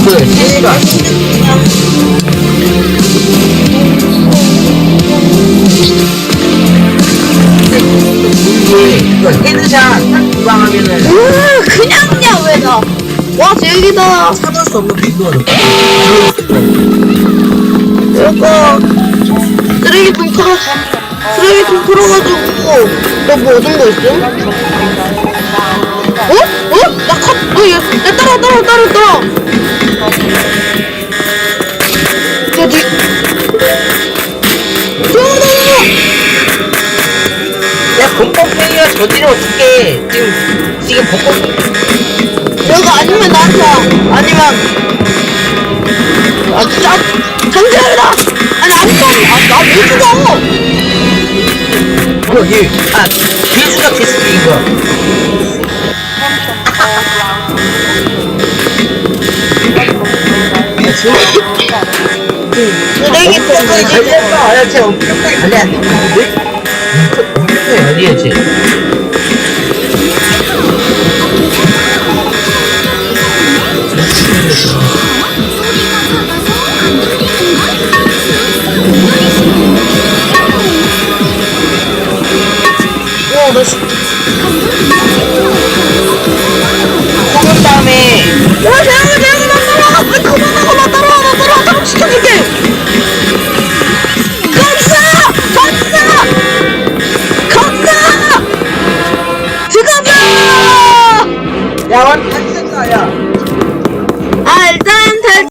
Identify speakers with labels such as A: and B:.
A: 신이가 이게 이거 헤드샷 두방 하면은
B: 으, 그냥냐, 왜 나. 와, 제기다.
A: 찾을 수 없는 빈도는
B: 내가 쓰레기통 털어, 쓰레기통 털어가지고, 너 뭐 얻은 거 있어? 어? 어? 나 컵, 어, 야, 따라, 따라, 따라, 따라. 야, 니,
A: 야 범법행위가 저지르면 어떡해? 지금 지금 범법
B: 내가 아니면 나한테, 와. 아니면, 아, 진짜, 전쟁이다! 아니, 아무도 안, 아, 나왜 죽어?
A: 뭐야 얘아 개수가 개수인 거야 야 지금